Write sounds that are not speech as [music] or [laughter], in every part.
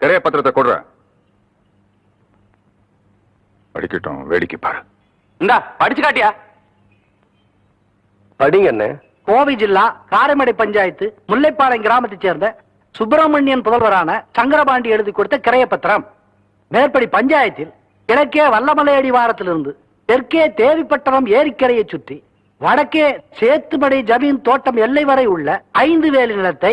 திரைய பத்திரத்தை கொடுற. படிக்கட்டும் வேடிக்கை பாரு. இந்தா படிச்சு காட்டியா? படிங்க என்ன கோவை ஜில்லா காரைமடை பஞ்சாயத்து முல்லைப்பாளையம் கிராமத்தைச் சேர்ந்த சுப்பிரமணியன் புதல்வரான சங்கரபாண்டி எழுதி கொடுத்த கிரையப்பத்திரம் மேற்படி பஞ்சாயத்தில் கிழக்கே வல்லமலை அடிவாரத்திலிருந்து தெற்கே தேவிப்பட்டணம் ஏரிக்கரையை சுற்றி வடக்கே சேத்துமடை ஜமீன் தோட்டம் எல்லை வரை உள்ள ஐந்து வேலி நிலத்தை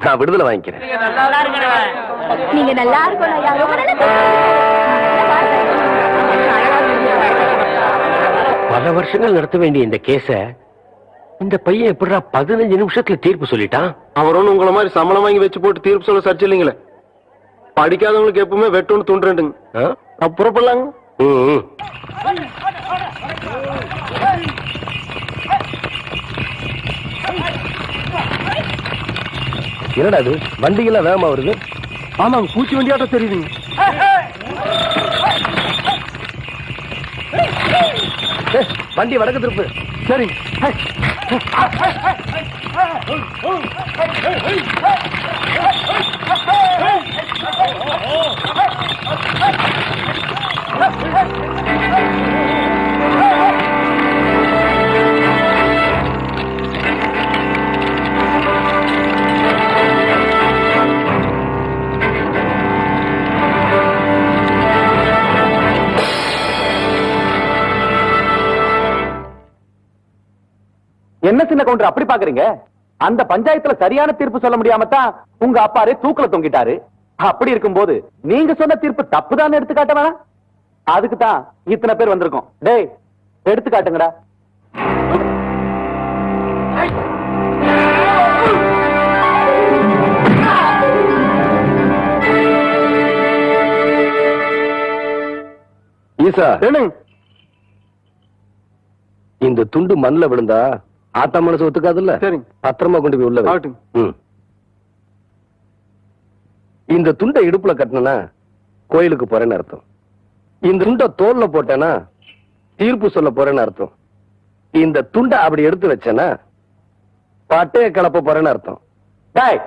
நான் விடுதலை வாங்கிக்கிறேன். நீங்க நல்லா பல வருஷங்கள் நடத்த வேண்டிய இந்த கேஸ இந்த பையன் எப்படிடா பதினஞ்சு நிமிஷத்துல தீர்ப்பு சொல்லிட்டான்? அவர் ஒண்ணு உங்களை மாதிரி சம்பளம் வாங்கி வச்சு போட்டு தீர்ப்பு சொல்ல சர்ச்சை இல்லைங்களே. படிக்காதவங்களுக்கு எப்பவுமே வெட்டொன்னு துண்டுறேன்டுங்க ஆ? என்னடா இது வண்டிகள்லாம் வேகமா வருது ஆமாங்க பூச்சி வண்டியாட்டம் தெரியுதுங்க ஏய், வண்டி வடக்கு திருப்பு சரி என்ன சின்ன கவுண்டர் அப்படி பாக்குறீங்க? அந்த பஞ்சாயத்துல சரியான தீர்ப்பு சொல்ல முடியாம தான் உங்க அப்பாரே தூக்குல தொங்கிட்டாரு. அப்படி இருக்கும்போது நீங்க சொன்ன தீர்ப்பு தப்புதான் எடுத்து காட்ட வேணாம். அதுக்கு தான் இத்தனை பேர் வந்திருக்கோம். டேய் எடுத்து காட்டுங்கடா ஈசா இந்த துண்டு மண்ணுல விழுந்தா ஆத்தா மனசு ஒத்துக்காதுல்ல சரிங்க. பத்திரமா கொண்டு போய் உள்ள. ஆகட்டும். இந்த துண்டை இடுப்புல கட்டினா கோயிலுக்கு போறேன்னு அர்த்தம் இந்த துண்டை தோல்ல போட்டேன்னா தீர்ப்பு சொல்ல போறேன்னு அர்த்தம் இந்த துண்டை அப்படி எடுத்து வச்சேன்னா பட்டைய கலப்ப போறேன்னு அர்த்தம் டேய்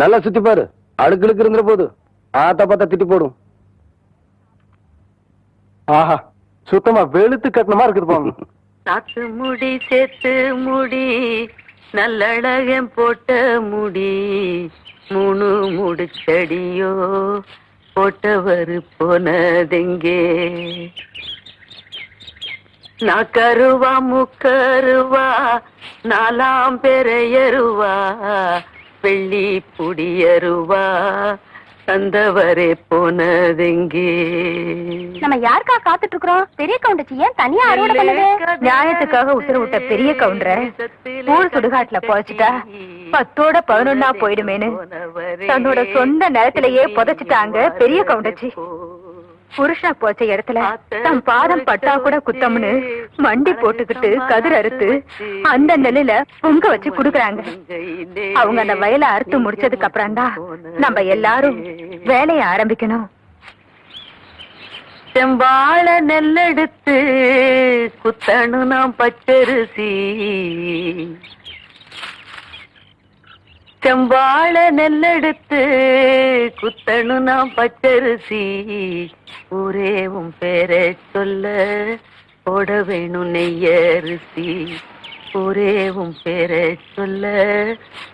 நல்லா. சுத்தி பாரு. அடுக்கடுக்கு இருந்துட போது. ஆத்தா பாத்தா திட்டி போடும். ஆஹா சுத்தமா வெளுத்து கட்டணமா இருக்குது போங்க சாத்து முடி சேத்து முடி நல்லழகம் போட்ட முடி மூணு முடிச்சடியோ போட்டவர் போனதெங்கே? நாக்கருவா முக்கருவா நாலாம் பெரையருவா வெள்ளி புடியருவா தந்தவரே போனதெங்கே? நம்ம யாருக்கா காத்துட்டு இருக்கிறோம் பெரிய கவுண்டச்சி ஏன் தனியா அறுவடை பண்ணுது? நியாயத்துக்காக உத்தரவிட்ட பெரிய கவுண்டர ஊர் சுடுகாட்டுல பொழைச்சிட்டா பத்தோட பதினொன்னா போயிடுமேனு தன்னோட சொந்த நிலத்திலேயே புதைச்சிட்டாங்க பெரிய கவுண்டச்சி புருஷனா போச்ச இடத்துல தன் பாதம் பட்டா கூட குத்தம்னு மண்டி போட்டுக்கிட்டு கதிர் அறுத்து அந்த நிலையில பொங்க வச்சு குடுக்குறாங்க. அவங்க அந்த வயலை அறுத்து முடிச்சதுக்கு அப்புறம் தான் நம்ம எல்லாரும் வேலையை ஆரம்பிக்கணும். செம்பாழ நெல்லெடுத்து குத்தணும் நாம் பச்சரிசி செம்பாழ நெல்லெடுத்து குத்தணும் நான் பச்சரிசி. ஊரே உன் பேரை சொல்ல போட வேணும் நெய்யரிசி. ஊரே உன் பேரை சொல்ல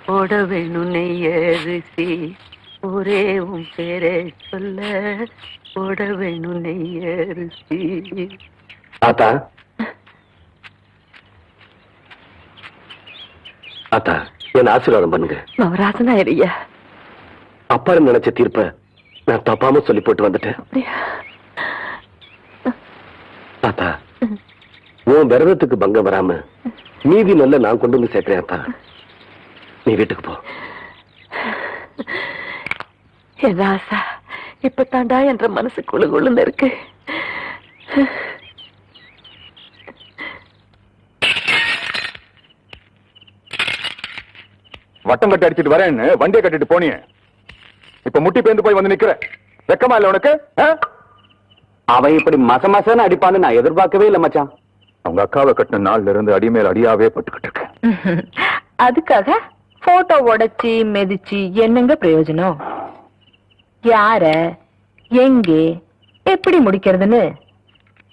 போட வேணும் நெய்யரிசி. ஊரே உன் பேரை சொல்ல போட வேணும் நெய்யரிசி. ஆத்தா ஆத்தா என்ன ஆசீர்வாதம் பண்ணுங்க. நவராசனா ஐயா அப்பாரு நினைச்ச தீர்ப்ப நான் தப்பாம சொல்லி போட்டு வந்துட்டேன். ஆத்தா உன் விரதத்துக்கு பங்கம் வராம மீதி நல்ல நான் கொண்டு வந்து சேர்க்கிறேன் ஆத்தா நீ வீட்டுக்கு போ. என் ராசா இப்ப தாண்டா என்ற மனசு குழு குழுன்னு இருக்கு. வட்டம் கட்டி அடிச்சிட்டு வரேன்னு வண்டியை கட்டிட்டு போனியே. இப்ப முட்டி பேந்து போய் வந்து நிக்கிற. வெக்கமா இல்ல உனக்கு? ஆ? அவன் இப்படி மச மசன்னு அடிப்பான்னு நான் எதிர்பார்க்கவே இல்லை மச்சான். அவங்க அக்காவை கட்டின நாள்ல இருந்து அடிமேல் அடியாவே பட்டுக்கிட்டு இருக்கேன் [laughs] அதுக்காக போட்டோ உடைச்சி மெதிச்சு என்னங்க பிரயோஜனம்? யார எங்கே எப்படி முடிக்கிறதுன்னு?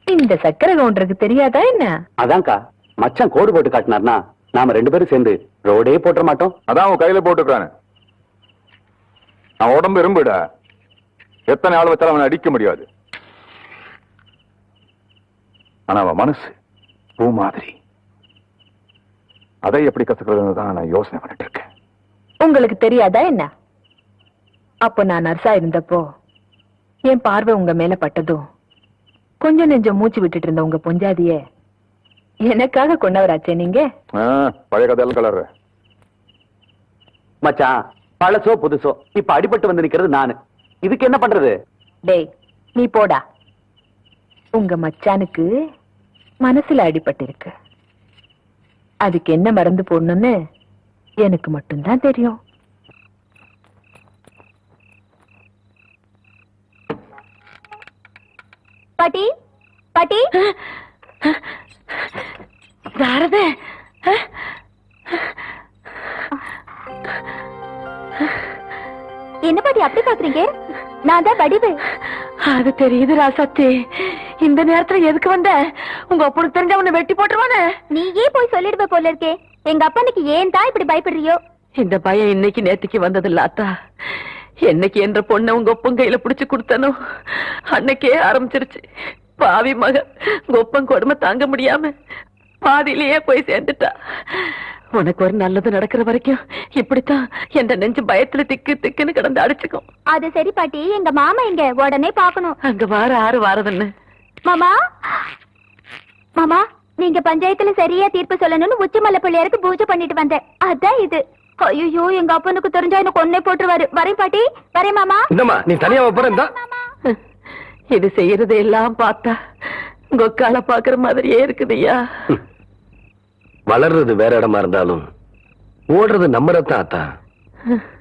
இந்த சக்கரை கவுண்டருக்கு தெரியாதா என்ன? அதான்க்கா மச்சான் கோடு போட்டு காட்டினார்னா நாம ரெண்டு பேரும் சேர்ந்து ரோடே போட்டுற மாட்டோம். அதான் அவன் கையில போட்டுக்கிறானு. அவன் உடம்பு இரும்புடா. எத்தனை ஆள் வச்சாலும் அவனை அடிக்க முடியாது. ஆனா அவன் மனசு பூ மாதிரி. அதை எப்படி கத்துக்கிறதுன்னு தான் நான் யோசனை பண்ணிட்டு இருக்கேன். உங்களுக்கு தெரியாதா என்ன? அப்போ நான் நர்ஸா இருந்தப்போ என் பார்வை உங்க மேல பட்டதும் கொஞ்சம் நெஞ்சம் மூச்சு விட்டுட்டு இருந்த உங்க பொஞ்சாதிய எனக்காக கொண்டவராச்சே நீங்க? பழைய கதையெல்லாம் கலர்ற. மச்சான் பழசோ புதுசோ இப்ப அடிபட்டு வந்து நிக்கிறது நானு. இதுக்கு என்ன பண்றது? டேய் நீ போடா. உங்க மச்சானுக்கு மனசுல அடிபட்டிருக்கு. அதுக்கு என்ன மருந்து போடணும்னு எனக்கு மட்டும்தான் தெரியும். பாட்டி பாட்டி. சாரதே? என்ன பாட்டி அப்படி பாக்குறீங்க நான் தான் வடிவு. அது தெரியுது ராசாத்தி. இந்த நேரத்துல எதுக்கு வந்த? உங்க அப்பனுக்கு தெரிஞ்ச உன்னை வெட்டி போட்டுருவானே. நீயே போய் சொல்லிடுவ போல இருக்கே. எங்க அப்பனுக்கு ஏன் தான் இப்படி பயப்படுறியோ? இந்த பயம் இன்னைக்கு நேத்திக்கு வந்தது இல்லாத்தா என்னைக்கு என்ற பொண்ணை உங்க ஒப்பன் கையில புடிச்சு கொடுத்தனோ அன்னைக்கே ஆரம்பிச்சிருச்சு. பாவி மக உங்க ஒப்பன் கொடுமை தாங்க முடியாம பாதியிலேயே போய் சேர்ந்துட்டா. உனக்கு ஒரு நல்லது நடக்கிற வரைக்கும் இப்படித்தான் என்ற நெஞ்சு பயத்துல திக்கு திக்குன்னு கிடந்து அடிச்சுக்கும். அது சரி பாட்டி. எங்க மாமா இங்க. உடனே பாக்கணும் அங்க வார ஆறு வாரதுன்னு. மாமா? மாமா நீங்க பஞ்சாயத்துல சரியா தீர்ப்பு சொல்லணும்னு உச்சிமலை பிள்ளையாருக்கு பூஜை பண்ணிட்டு வந்தேன். அதான் இது. ஐயோ எங்க அப்பனுக்கு தெரிஞ்சா எனக்கு ஒன்னே போட்டுருவாரு. வரேன் பாட்டி. வரேன் மாமா. இந்தம்மா நீ தனியா போறேன் இது செய்யறது எல்லாம் பார்த்தா கொக்கால பாக்குற மாதிரியே இருக்குதுய்யா வளர்றது வேற இடமா இருந்தாலும் ஓடுறது நம்ம ரத்தம் ஆத்தா [laughs]